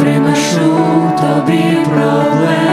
приношу тобі проблеми.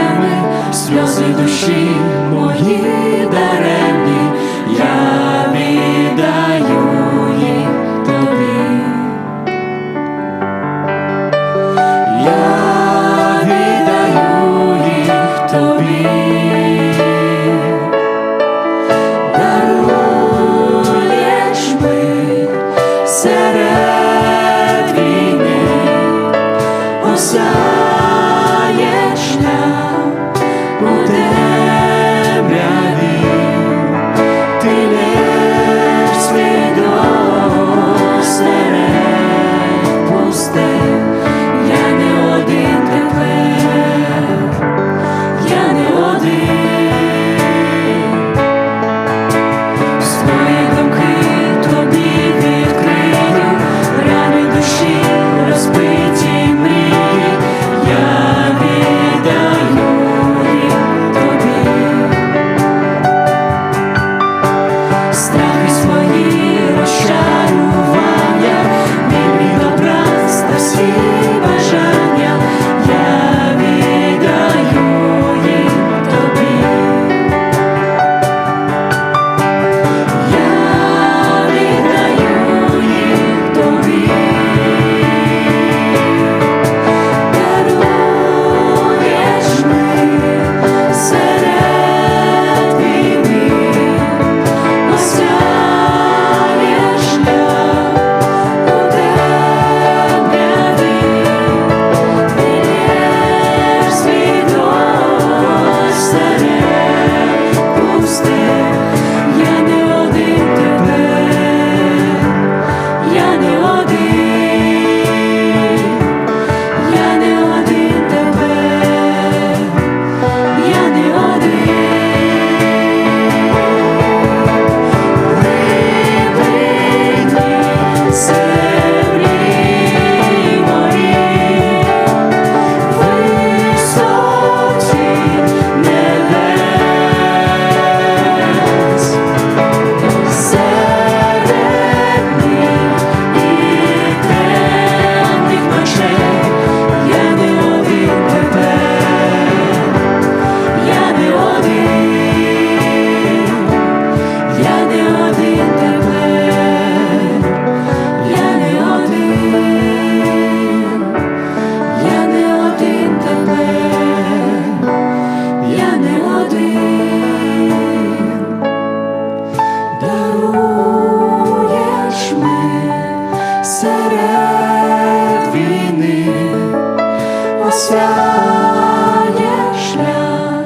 станеш шлях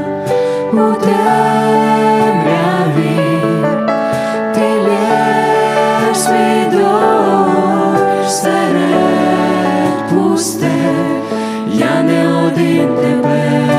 у серед пусте, я не один тебе.